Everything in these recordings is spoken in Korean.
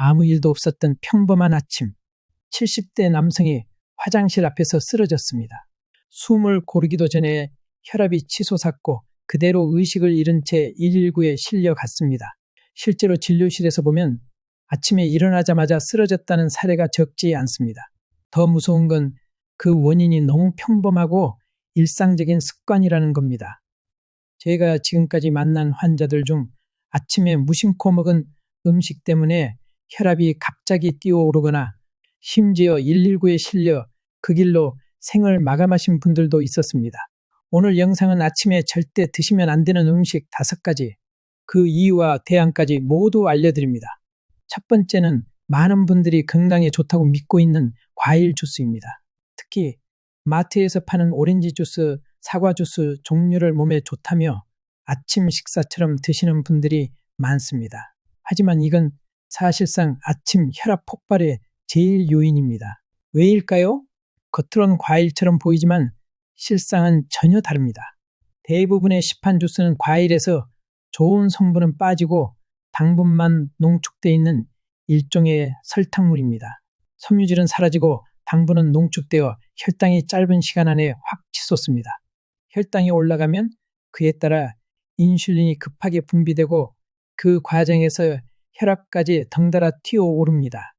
아무 일도 없었던 평범한 아침. 70대 남성이 화장실 앞에서 쓰러졌습니다. 숨을 고르기도 전에 혈압이 치솟았고 그대로 의식을 잃은 채 119에 실려갔습니다. 실제로 진료실에서 보면 아침에 일어나자마자 쓰러졌다는 사례가 적지 않습니다. 더 무서운 건 그 원인이 너무 평범하고 일상적인 습관이라는 겁니다. 제가 지금까지 만난 환자들 중 아침에 무심코 먹은 음식 때문에 혈압이 갑자기 뛰어오르거나 심지어 119에 실려 그 길로 생을 마감하신 분들도 있었습니다. 오늘 영상은 아침에 절대 드시면 안 되는 음식 다섯 가지, 그 이유와 대안까지 모두 알려드립니다. 첫 번째는 많은 분들이 건강에 좋다고 믿고 있는 과일 주스입니다. 특히 마트에서 파는 오렌지 주스, 사과 주스 종류를 몸에 좋다며 아침 식사처럼 드시는 분들이 많습니다. 하지만 이건 사실상 아침 혈압 폭발의 제일 요인입니다. 왜일까요? 겉으론 과일처럼 보이지만 실상은 전혀 다릅니다. 대부분의 시판 주스는 과일에서 좋은 성분은 빠지고 당분만 농축되어 있는 일종의 설탕물입니다. 섬유질은 사라지고 당분은 농축되어 혈당이 짧은 시간 안에 확 치솟습니다. 혈당이 올라가면 그에 따라 인슐린이 급하게 분비되고 그 과정에서 혈압까지 덩달아 튀어오릅니다.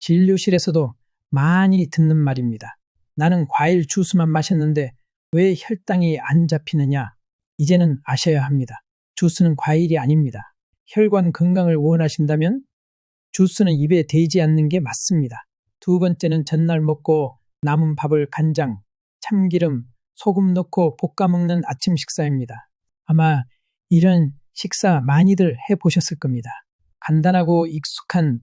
진료실에서도 많이 듣는 말입니다. 나는 과일 주스만 마셨는데 왜 혈당이 안 잡히느냐? 이제는 아셔야 합니다. 주스는 과일이 아닙니다. 혈관 건강을 원하신다면 주스는 입에 대지 않는 게 맞습니다. 두 번째는 전날 먹고 남은 밥을 간장, 참기름, 소금 넣고 볶아 먹는 아침 식사입니다. 아마 이런 식사 많이들 해 보셨을 겁니다. 간단하고 익숙한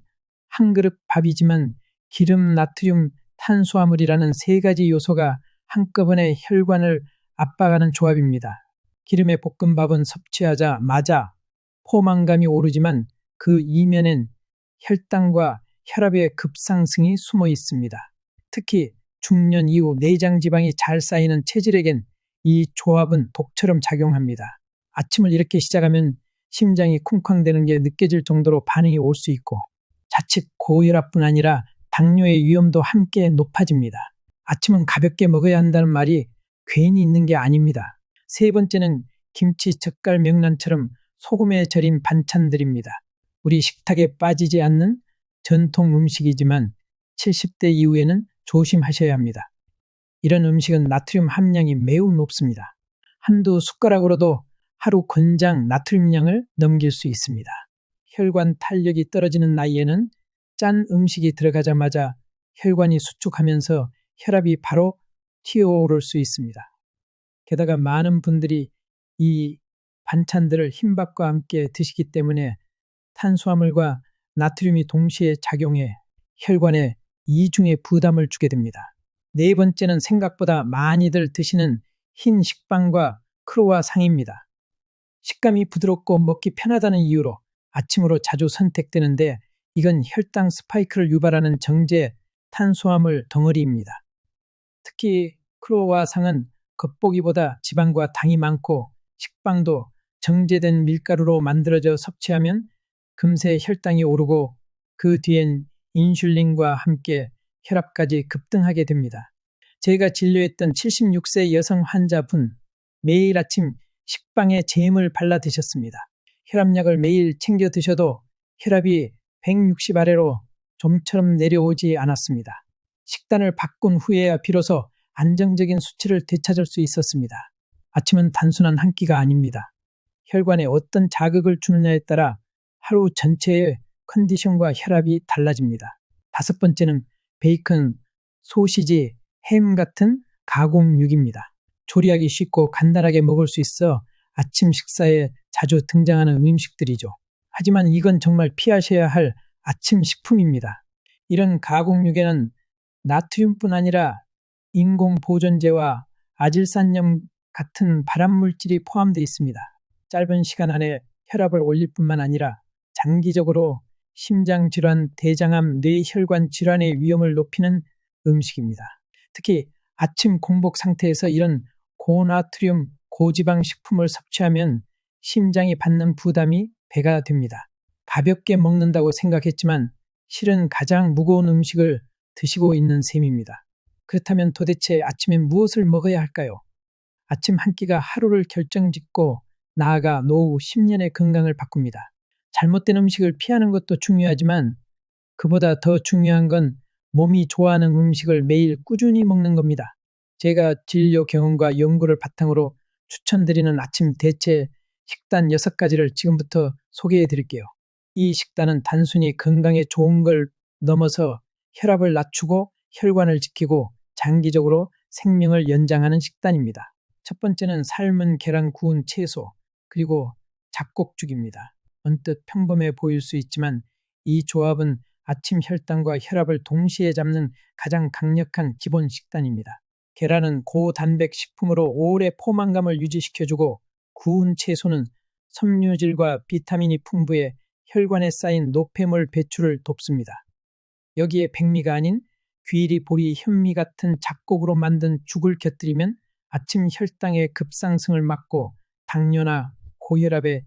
한 그릇 밥이지만 기름, 나트륨, 탄수화물이라는 세 가지 요소가 한꺼번에 혈관을 압박하는 조합입니다. 기름의 볶음밥은 섭취하자 마자 포만감이 오르지만 그 이면엔 혈당과 혈압의 급상승이 숨어 있습니다. 특히 중년 이후 내장 지방이 잘 쌓이는 체질에겐 이 조합은 독처럼 작용합니다. 아침을 이렇게 시작하면 심장이 쿵쾅대는 게 느껴질 정도로 반응이 올 수 있고 자칫 고혈압뿐 아니라 당뇨의 위험도 함께 높아집니다. 아침은 가볍게 먹어야 한다는 말이 괜히 있는 게 아닙니다. 세 번째는 김치, 젓갈, 명란처럼 소금에 절인 반찬들입니다. 우리 식탁에 빠지지 않는 전통 음식이지만 70대 이후에는 조심하셔야 합니다. 이런 음식은 나트륨 함량이 매우 높습니다. 한두 숟가락으로도 하루 권장 나트륨량을 넘길 수 있습니다. 혈관 탄력이 떨어지는 나이에는 짠 음식이 들어가자마자 혈관이 수축하면서 혈압이 바로 튀어오를 수 있습니다. 게다가 많은 분들이 이 반찬들을 흰밥과 함께 드시기 때문에 탄수화물과 나트륨이 동시에 작용해 혈관에 이중의 부담을 주게 됩니다. 네 번째는 생각보다 많이들 드시는 흰 식빵과 크로와상입니다. 식감이 부드럽고 먹기 편하다는 이유로 아침으로 자주 선택되는데 이건 혈당 스파이크를 유발하는 정제 탄수화물 덩어리입니다. 특히 크로와상은 겉보기보다 지방과 당이 많고 식빵도 정제된 밀가루로 만들어져 섭취하면 금세 혈당이 오르고 그 뒤엔 인슐린과 함께 혈압까지 급등하게 됩니다. 제가 진료했던 76세 여성 환자분 매일 아침 식빵에 잼을 발라 드셨습니다. 혈압약을 매일 챙겨 드셔도 혈압이 160 아래로 좀처럼 내려오지 않았습니다. 식단을 바꾼 후에야 비로소 안정적인 수치를 되찾을 수 있었습니다. 아침은 단순한 한 끼가 아닙니다. 혈관에 어떤 자극을 주느냐에 따라 하루 전체의 컨디션과 혈압이 달라집니다. 다섯 번째는 베이컨, 소시지, 햄 같은 가공육입니다. 조리하기 쉽고 간단하게 먹을 수 있어 아침 식사에 자주 등장하는 음식들이죠. 하지만 이건 정말 피하셔야 할 아침 식품입니다. 이런 가공육에는 나트륨뿐 아니라 인공 보존제와 아질산염 같은 발암물질이 포함되어 있습니다. 짧은 시간 안에 혈압을 올릴 뿐만 아니라 장기적으로 심장 질환, 대장암, 뇌혈관 질환의 위험을 높이는 음식입니다. 특히 아침 공복 상태에서 이런 고나트륨, 고지방 식품을 섭취하면 심장이 받는 부담이 배가 됩니다. 가볍게 먹는다고 생각했지만 실은 가장 무거운 음식을 드시고 있는 셈입니다. 그렇다면 도대체 아침엔 무엇을 먹어야 할까요? 아침 한 끼가 하루를 결정짓고 나아가 노후 10년의 건강을 바꿉니다. 잘못된 음식을 피하는 것도 중요하지만 그보다 더 중요한 건 몸이 좋아하는 음식을 매일 꾸준히 먹는 겁니다. 제가 진료 경험과 연구를 바탕으로 추천드리는 아침 대체 식단 6가지를 지금부터 소개해 드릴게요. 이 식단은 단순히 건강에 좋은 걸 넘어서 혈압을 낮추고 혈관을 지키고 장기적으로 생명을 연장하는 식단입니다. 첫 번째는 삶은 계란 구운 채소, 그리고 잡곡죽입니다. 언뜻 평범해 보일 수 있지만 이 조합은 아침 혈당과 혈압을 동시에 잡는 가장 강력한 기본 식단입니다. 계란은 고단백 식품으로 오래 포만감을 유지시켜주고 구운 채소는 섬유질과 비타민이 풍부해 혈관에 쌓인 노폐물 배출을 돕습니다. 여기에 백미가 아닌 귀리, 보리, 현미 같은 잡곡으로 만든 죽을 곁들이면 아침 혈당의 급상승을 막고 당뇨나 고혈압에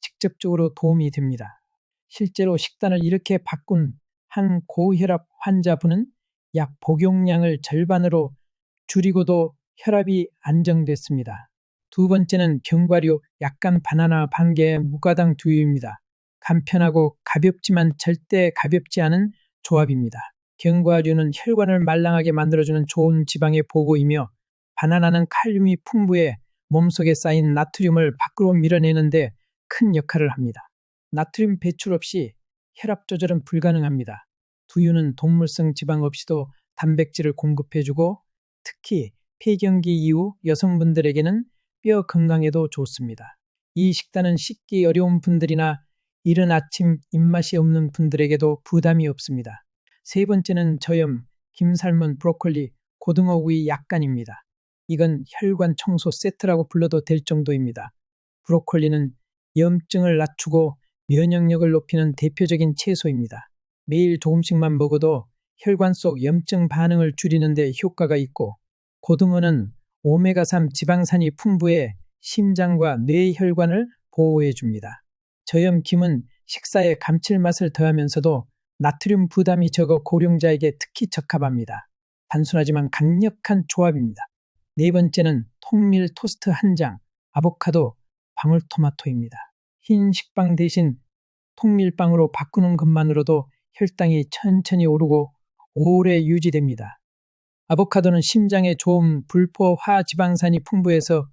직접적으로 도움이 됩니다. 실제로 식단을 이렇게 바꾼 한 고혈압 환자분은 약 복용량을 절반으로 줄이고도 혈압이 안정됐습니다. 두 번째는 견과류 약간 바나나 반 개의 무가당 두유입니다. 간편하고 가볍지만 절대 가볍지 않은 조합입니다. 견과류는 혈관을 말랑하게 만들어주는 좋은 지방의 보고이며 바나나는 칼륨이 풍부해 몸속에 쌓인 나트륨을 밖으로 밀어내는데 큰 역할을 합니다. 나트륨 배출 없이 혈압 조절은 불가능합니다. 두유는 동물성 지방 없이도 단백질을 공급해주고 특히 폐경기 이후 여성분들에게는 뼈 건강에도 좋습니다. 이 식단은 씻기 어려운 분들이나 이른 아침 입맛이 없는 분들에게도 부담이 없습니다. 세 번째는 저염, 김살문 브로콜리, 고등어구이 약간입니다. 이건 혈관 청소 세트라고 불러도 될 정도입니다. 브로콜리는 염증을 낮추고 면역력을 높이는 대표적인 채소입니다. 매일 조금씩만 먹어도 혈관 속 염증 반응을 줄이는 데 효과가 있고 고등어는 오메가3 지방산이 풍부해 심장과 뇌혈관을 보호해 줍니다. 저염김은 식사에 감칠맛을 더하면서도 나트륨 부담이 적어 고령자에게 특히 적합합니다. 단순하지만 강력한 조합입니다. 네 번째는 통밀 토스트 한 장, 아보카도, 방울토마토입니다. 흰 식빵 대신 통밀빵으로 바꾸는 것만으로도 혈당이 천천히 오르고 오래 유지됩니다. 아보카도는 심장에 좋은 불포화 지방산이 풍부해서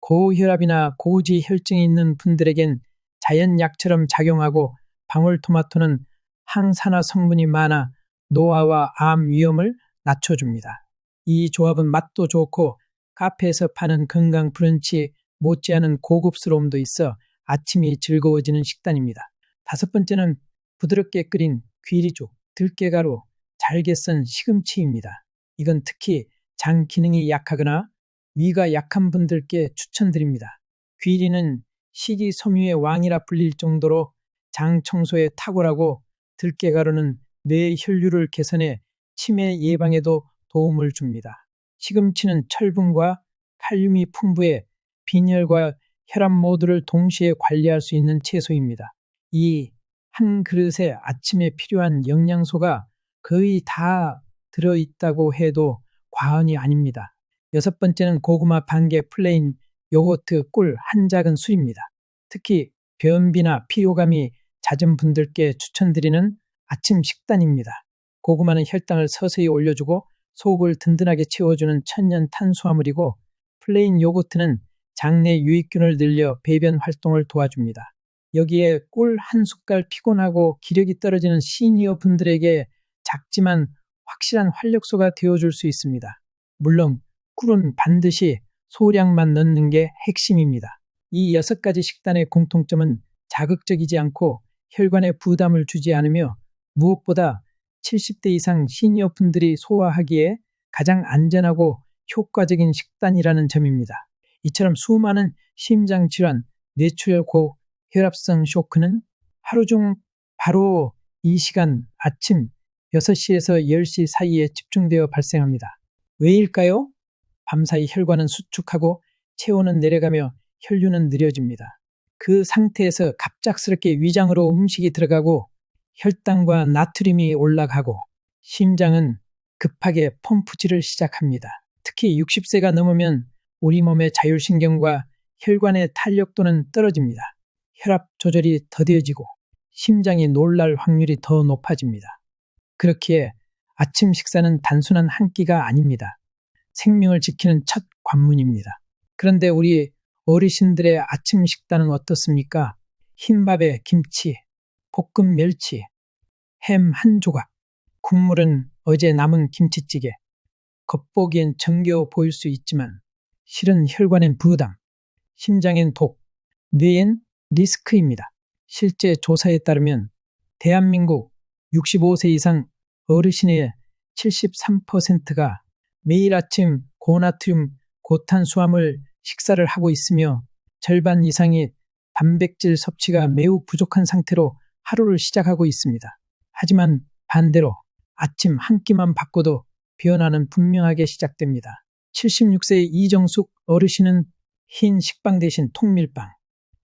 고혈압이나 고지혈증이 있는 분들에겐 자연약처럼 작용하고 방울토마토는 항산화 성분이 많아 노화와 암 위험을 낮춰줍니다. 이 조합은 맛도 좋고 카페에서 파는 건강 브런치 못지않은 고급스러움도 있어 아침이 즐거워지는 식단입니다. 다섯 번째는 부드럽게 끓인 귀리죽, 들깨가루, 잘게 썬 시금치입니다. 이건 특히 장 기능이 약하거나 위가 약한 분들께 추천드립니다. 귀리는 식이섬유의 왕이라 불릴 정도로 장 청소에 탁월하고 들깨가루는 뇌 혈류를 개선해 치매 예방에도 도움을 줍니다. 시금치는 철분과 칼륨이 풍부해 빈혈과 혈압 모두를 동시에 관리할 수 있는 채소입니다. 이 한 그릇에 아침에 필요한 영양소가 거의 다 들어있다고 해도 과언이 아닙니다. 여섯 번째는 고구마 반 개 플레인 요거트 꿀 한 작은 술입니다. 특히 변비나 피로감이 잦은 분들께 추천드리는 아침 식단입니다. 고구마는 혈당을 서서히 올려주고 속을 든든하게 채워주는 천연 탄수화물이고 플레인 요거트는 장내 유익균을 늘려 배변 활동을 도와줍니다. 여기에 꿀 한 숟갈 피곤하고 기력이 떨어지는 시니어 분들에게 작지만 확실한 활력소가 되어줄 수 있습니다. 물론 꿀은 반드시 소량만 넣는 게 핵심입니다. 이 여섯 가지 식단의 공통점은 자극적이지 않고 혈관에 부담을 주지 않으며 무엇보다 70대 이상 시니어 분들이 소화하기에 가장 안전하고 효과적인 식단이라는 점입니다. 이처럼 수많은 심장 질환, 뇌출혈 고 혈압성 쇼크는 하루 중 바로 이 시간 아침 6시에서 10시 사이에 집중되어 발생합니다. 왜일까요? 밤사이 혈관은 수축하고 체온은 내려가며 혈류는 느려집니다. 그 상태에서 갑작스럽게 위장으로 음식이 들어가고 혈당과 나트륨이 올라가고 심장은 급하게 펌프질을 시작합니다. 특히 60세가 넘으면 우리 몸의 자율신경과 혈관의 탄력도는 떨어집니다. 혈압 조절이 더뎌지고 심장이 놀랄 확률이 더 높아집니다. 그렇기에 아침 식사는 단순한 한 끼가 아닙니다. 생명을 지키는 첫 관문입니다. 그런데 우리 어르신들의 아침 식단은 어떻습니까? 흰밥에 김치, 볶음 멸치, 햄 한 조각, 국물은 어제 남은 김치찌개. 겉보기엔 정겨워 보일 수 있지만 실은 혈관엔 부담, 심장엔 독, 뇌엔 리스크입니다. 실제 조사에 따르면 대한민국 65세 이상 어르신의 73%가 매일 아침 고나트륨, 고탄수화물 식사를 하고 있으며 절반 이상이 단백질 섭취가 매우 부족한 상태로 하루를 시작하고 있습니다. 하지만 반대로 아침 한 끼만 바꿔도 변화는 분명하게 시작됩니다. 76세 이정숙 어르신은 흰 식빵 대신 통밀빵,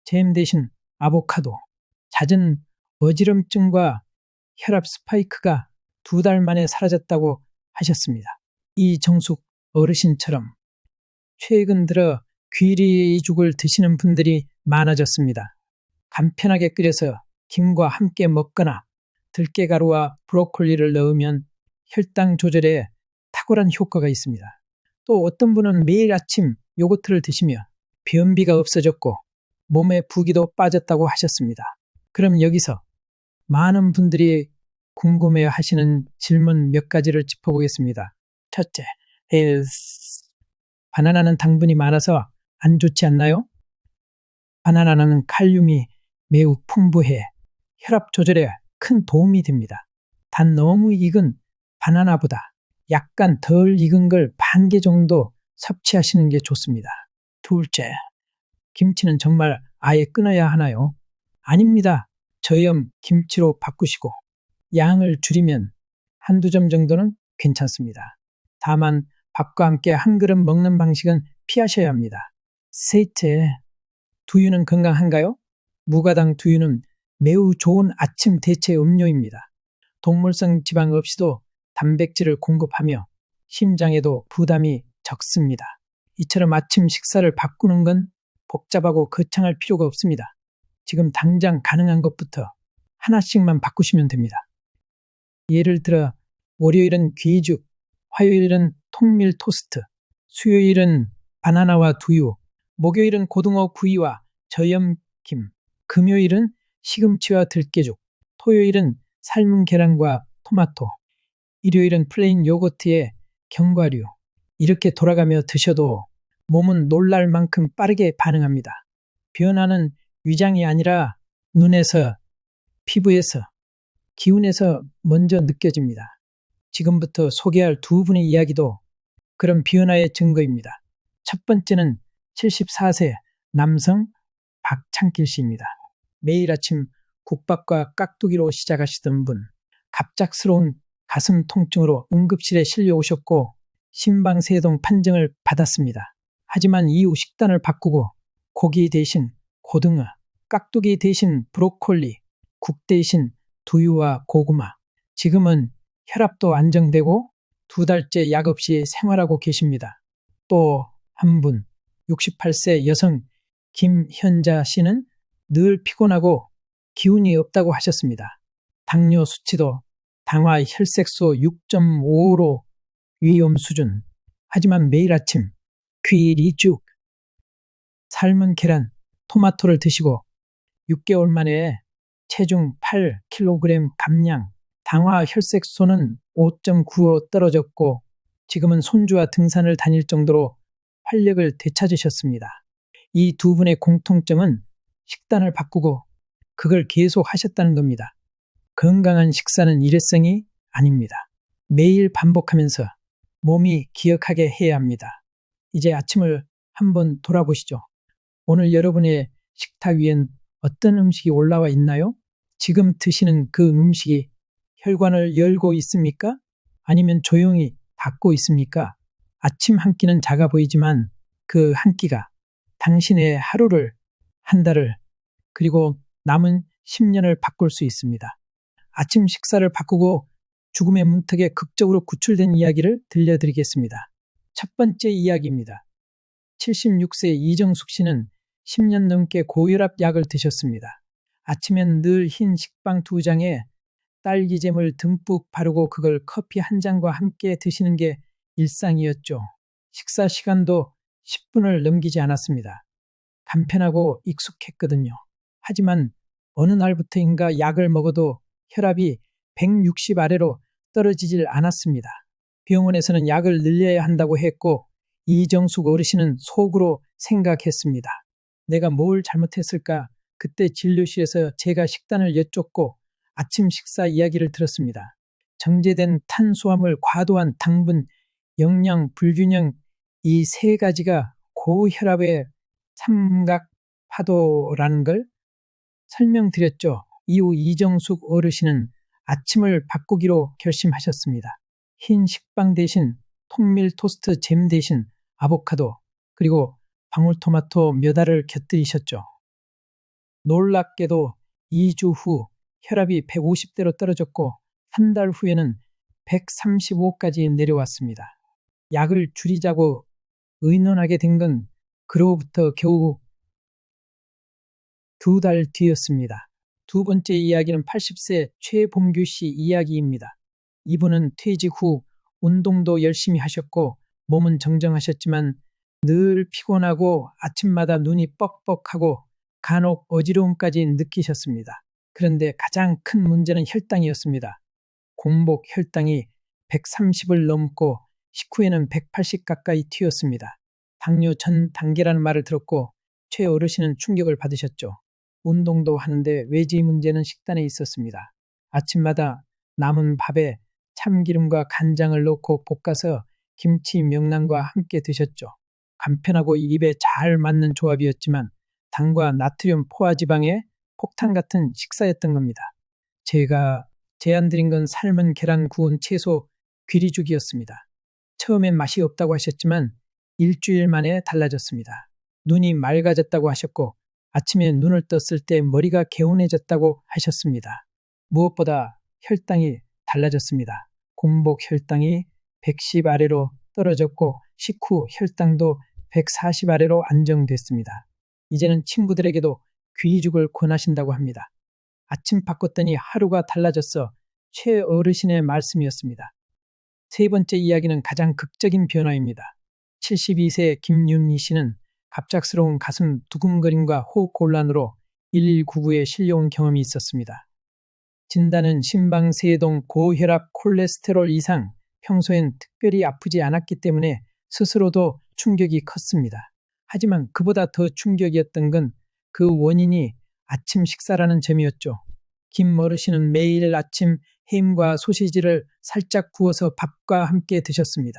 잼 대신 아보카도, 잦은 어지럼증과 혈압 스파이크가 두 달 만에 사라졌다고 하셨습니다. 이정숙 어르신처럼 최근 들어 귀리죽을 드시는 분들이 많아졌습니다. 간편하게 끓여서 김과 함께 먹거나 들깨가루와 브로콜리를 넣으면 혈당 조절에 탁월한 효과가 있습니다. 또 어떤 분은 매일 아침 요거트를 드시며 변비가 없어졌고 몸에 부기도 빠졌다고 하셨습니다. 그럼 여기서 많은 분들이 궁금해 하시는 질문 몇 가지를 짚어보겠습니다. 첫째, 바나나는 당분이 많아서 안 좋지 않나요? 바나나는 칼륨이 매우 풍부해 혈압 조절에 큰 도움이 됩니다. 단 너무 익은 바나나보다 약간 덜 익은 걸 반 개 정도 섭취하시는 게 좋습니다. 둘째, 김치는 정말 아예 끊어야 하나요? 아닙니다. 저염 김치로 바꾸시고 양을 줄이면 한두 점 정도는 괜찮습니다. 다만 밥과 함께 한 그릇 먹는 방식은 피하셔야 합니다. 셋째, 두유는 건강한가요? 무가당 두유는 매우 좋은 아침 대체 음료입니다. 동물성 지방 없이도 단백질을 공급하며 심장에도 부담이 적습니다. 이처럼 아침 식사를 바꾸는 건 복잡하고 거창할 필요가 없습니다. 지금 당장 가능한 것부터 하나씩만 바꾸시면 됩니다. 예를 들어 월요일은 귀죽, 화요일은 통밀 토스트, 수요일은 바나나와 두유, 목요일은 고등어 구이와 저염김, 금요일은 시금치와 들깨죽, 토요일은 삶은 계란과 토마토, 일요일은 플레인 요거트에 견과류. 이렇게 돌아가며 드셔도 몸은 놀랄 만큼 빠르게 반응합니다. 변화는 위장이 아니라 눈에서, 피부에서, 기운에서 먼저 느껴집니다. 지금부터 소개할 두 분의 이야기도 그런 변화의 증거입니다. 첫 번째는 74세 남성 박창길 씨입니다. 매일 아침 국밥과 깍두기로 시작하시던 분, 갑작스러운 가슴 통증으로 응급실에 실려 오셨고 심방세동 판정을 받았습니다. 하지만 이후 식단을 바꾸고 고기 대신 고등어, 깍두기 대신 브로콜리, 국 대신 두유와 고구마. 지금은 혈압도 안정되고 두 달째 약 없이 생활하고 계십니다. 또 한 분, 68세 여성 김현자 씨는 늘 피곤하고 기운이 없다고 하셨습니다. 당뇨 수치도 당화 혈색소 6.5로 위험 수준. 하지만 매일 아침 귀리죽, 삶은 계란, 토마토를 드시고 6개월 만에 체중 8kg 감량, 당화 혈색소는 5.9로 떨어졌고 지금은 손주와 등산을 다닐 정도로 활력을 되찾으셨습니다. 이 두 분의 공통점은 식단을 바꾸고 그걸 계속 하셨다는 겁니다. 건강한 식사는 일회성이 아닙니다. 매일 반복하면서 몸이 기억하게 해야 합니다. 이제 아침을 한번 돌아보시죠. 오늘 여러분의 식탁 위엔 어떤 음식이 올라와 있나요? 지금 드시는 그 음식이 혈관을 열고 있습니까? 아니면 조용히 닫고 있습니까? 아침 한 끼는 작아 보이지만 그 한 끼가 당신의 하루를, 한 달을 그리고 남은 10년을 바꿀 수 있습니다. 아침 식사를 바꾸고 죽음의 문턱에 극적으로 구출된 이야기를 들려드리겠습니다. 첫 번째 이야기입니다. 76세 이정숙 씨는 10년 넘게 고혈압 약을 드셨습니다. 아침엔 늘 흰 식빵 두 장에 딸기잼을 듬뿍 바르고 그걸 커피 한 잔과 함께 드시는 게 일상이었죠. 식사 시간도 10분을 넘기지 않았습니다. 간편하고 익숙했거든요. 하지만 어느 날부터인가 약을 먹어도 혈압이 160 아래로 떨어지질 않았습니다. 병원에서는 약을 늘려야 한다고 했고 이정숙 어르신은 속으로 생각했습니다. 내가 뭘 잘못했을까? 그때 진료실에서 제가 식단을 여쭙고 아침 식사 이야기를 들었습니다. 정제된 탄수화물, 과도한 당분, 영양 불균형 이 세 가지가 고혈압의 삼각 파도라는 걸 설명드렸죠. 이후 이정숙 어르신은 아침을 바꾸기로 결심하셨습니다. 흰 식빵 대신 통밀 토스트 잼 대신 아보카도 그리고 방울토마토 몇 알을 곁들이셨죠. 놀랍게도 2주 후 혈압이 150대로 떨어졌고 한 달 후에는 135까지 내려왔습니다. 약을 줄이자고 의논하게 된 건 그로부터 겨우 두 달 뒤였습니다. 두 번째 이야기는 80세 최봉규 씨 이야기입니다. 이분은 퇴직 후 운동도 열심히 하셨고 몸은 정정하셨지만 늘 피곤하고 아침마다 눈이 뻑뻑하고 간혹 어지러움까지 느끼셨습니다. 그런데 가장 큰 문제는 혈당이었습니다. 공복 혈당이 130을 넘고 식후에는 180 가까이 튀었습니다. 당뇨 전 단계라는 말을 들었고 최 어르신은 충격을 받으셨죠. 운동도 하는데 외지 문제는 식단에 있었습니다. 아침마다 남은 밥에 참기름과 간장을 넣고 볶아서 김치 명란과 함께 드셨죠. 간편하고 입에 잘 맞는 조합이었지만 당과 나트륨 포화 지방의 폭탄 같은 식사였던 겁니다. 제가 제안 드린 건 삶은 계란 구운 채소 귀리죽이었습니다. 처음엔 맛이 없다고 하셨지만 일주일 만에 달라졌습니다. 눈이 맑아졌다고 하셨고 아침에 눈을 떴을 때 머리가 개운해졌다고 하셨습니다. 무엇보다 혈당이 달라졌습니다. 공복 혈당이 110 아래로 떨어졌고 식후 혈당도 140 아래로 안정됐습니다. 이제는 친구들에게도 귀죽을 권하신다고 합니다. 아침 바꿨더니 하루가 달라졌어 최 어르신의 말씀이었습니다. 세 번째 이야기는 가장 극적인 변화입니다. 72세 김윤희 씨는 갑작스러운 가슴 두근거림과 호흡 곤란으로 1199에 실려온 경험이 있었습니다. 진단은 심방세동 고혈압 콜레스테롤 이상, 평소엔 특별히 아프지 않았기 때문에 스스로도 충격이 컸습니다. 하지만 그보다 더 충격이었던 건 그 원인이 아침 식사라는 점이었죠. 김 어르신은 매일 아침 햄과 소시지를 살짝 구워서 밥과 함께 드셨습니다.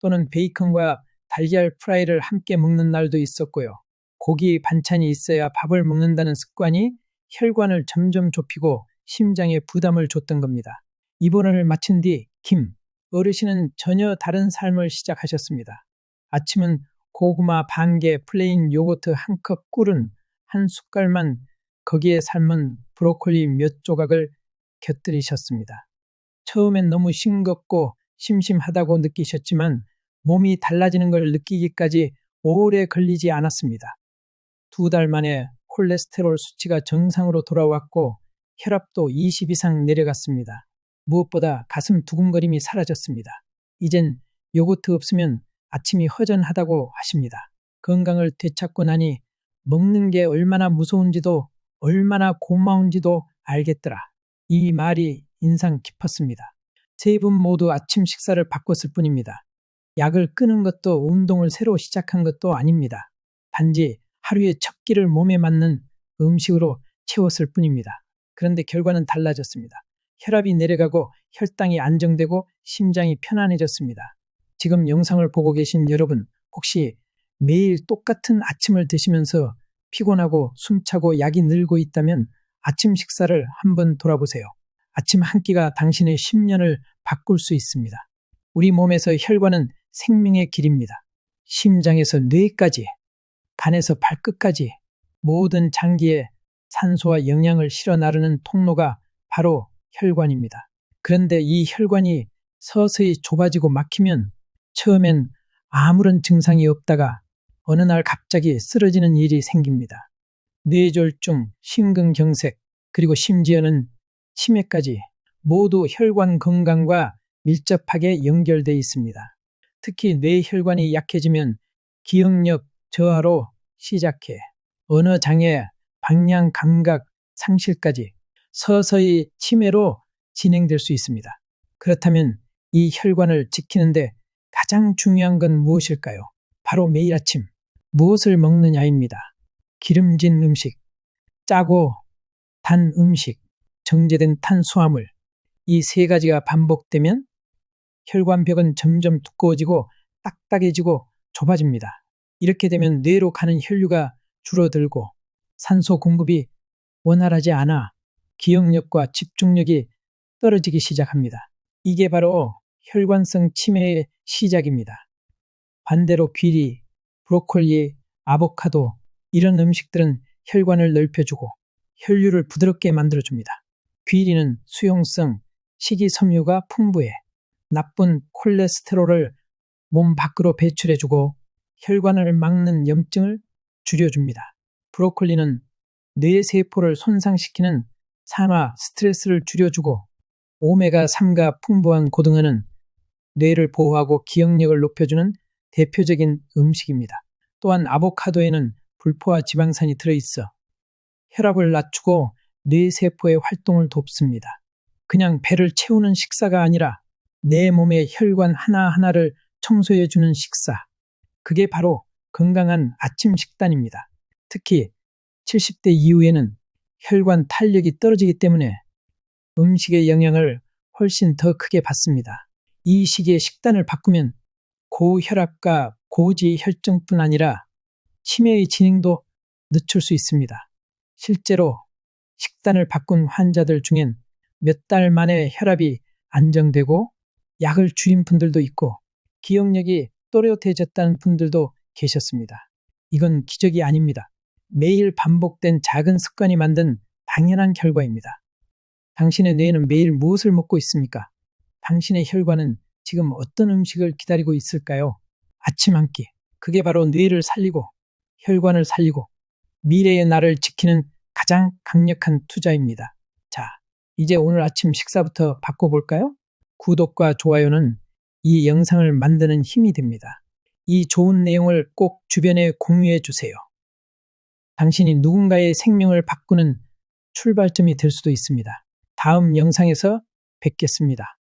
또는 베이컨과 달걀 프라이를 함께 먹는 날도 있었고요. 고기 반찬이 있어야 밥을 먹는다는 습관이 혈관을 점점 좁히고 심장에 부담을 줬던 겁니다. 입원을 마친 뒤 김 어르신은 전혀 다른 삶을 시작하셨습니다. 아침은 고구마 반 개, 플레인 요거트 한 컵, 꿀은 한 숟갈만 거기에 삶은 브로콜리 몇 조각을 곁들이셨습니다. 처음엔 너무 싱겁고 심심하다고 느끼셨지만 몸이 달라지는 걸 느끼기까지 오래 걸리지 않았습니다. 두 달 만에 콜레스테롤 수치가 정상으로 돌아왔고 혈압도 20 이상 내려갔습니다. 무엇보다 가슴 두근거림이 사라졌습니다. 이젠 요거트 없으면 아침이 허전하다고 하십니다. 건강을 되찾고 나니 먹는 게 얼마나 무서운지도 얼마나 고마운지도 알겠더라. 이 말이 인상 깊었습니다. 세 분 모두 아침 식사를 바꿨을 뿐입니다. 약을 끊은 것도 운동을 새로 시작한 것도 아닙니다. 단지 하루의 첫 끼를 몸에 맞는 음식으로 채웠을 뿐입니다. 그런데 결과는 달라졌습니다. 혈압이 내려가고 혈당이 안정되고 심장이 편안해졌습니다. 지금 영상을 보고 계신 여러분, 혹시 매일 똑같은 아침을 드시면서 피곤하고 숨차고 약이 늘고 있다면 아침 식사를 한번 돌아보세요. 아침 한 끼가 당신의 10년을 바꿀 수 있습니다. 우리 몸에서 혈관은 생명의 길입니다. 심장에서 뇌까지, 간에서 발끝까지 모든 장기에 산소와 영양을 실어 나르는 통로가 바로 혈관입니다. 그런데 이 혈관이 서서히 좁아지고 막히면 처음엔 아무런 증상이 없다가 어느 날 갑자기 쓰러지는 일이 생깁니다. 뇌졸중, 심근경색, 그리고 심지어는 치매까지 모두 혈관 건강과 밀접하게 연결돼 있습니다. 특히 뇌혈관이 약해지면 기억력 저하로 시작해 언어 장애, 방향 감각 상실까지 서서히 치매로 진행될 수 있습니다. 그렇다면 이 혈관을 지키는데 가장 중요한 건 무엇일까요? 바로 매일 아침 무엇을 먹느냐입니다. 기름진 음식, 짜고 단 음식, 정제된 탄수화물, 이 세 가지가 반복되면 혈관벽은 점점 두꺼워지고 딱딱해지고 좁아집니다. 이렇게 되면 뇌로 가는 혈류가 줄어들고 산소 공급이 원활하지 않아 기억력과 집중력이 떨어지기 시작합니다. 이게 바로 혈관성 치매의 시작입니다. 반대로 귀리, 브로콜리, 아보카도 이런 음식들은 혈관을 넓혀주고 혈류를 부드럽게 만들어줍니다. 귀리는 수용성 식이섬유가 풍부해 나쁜 콜레스테롤을 몸 밖으로 배출해주고 혈관을 막는 염증을 줄여줍니다. 브로콜리는 뇌세포를 손상시키는 산화 스트레스를 줄여주고 오메가3가 풍부한 고등어는 뇌를 보호하고 기억력을 높여주는 대표적인 음식입니다. 또한 아보카도에는 불포화 지방산이 들어있어 혈압을 낮추고 뇌세포의 활동을 돕습니다. 그냥 배를 채우는 식사가 아니라 내 몸의 혈관 하나하나를 청소해주는 식사. 그게 바로 건강한 아침 식단입니다. 특히 70대 이후에는 혈관 탄력이 떨어지기 때문에 음식의 영향을 훨씬 더 크게 받습니다. 이 시기에 식단을 바꾸면 고혈압과 고지혈증뿐 아니라 치매의 진행도 늦출 수 있습니다. 실제로 식단을 바꾼 환자들 중엔 몇 달 만에 혈압이 안정되고 약을 줄인 분들도 있고 기억력이 또렷해졌다는 분들도 계셨습니다. 이건 기적이 아닙니다. 매일 반복된 작은 습관이 만든 당연한 결과입니다. 당신의 뇌는 매일 무엇을 먹고 있습니까? 당신의 혈관은 지금 어떤 음식을 기다리고 있을까요? 아침 한 끼. 그게 바로 뇌를 살리고 혈관을 살리고 미래의 나를 지키는 가장 강력한 투자입니다. 자, 이제 오늘 아침 식사부터 바꿔볼까요? 구독과 좋아요는 이 영상을 만드는 힘이 됩니다. 이 좋은 내용을 꼭 주변에 공유해 주세요. 당신이 누군가의 생명을 바꾸는 출발점이 될 수도 있습니다. 다음 영상에서 뵙겠습니다.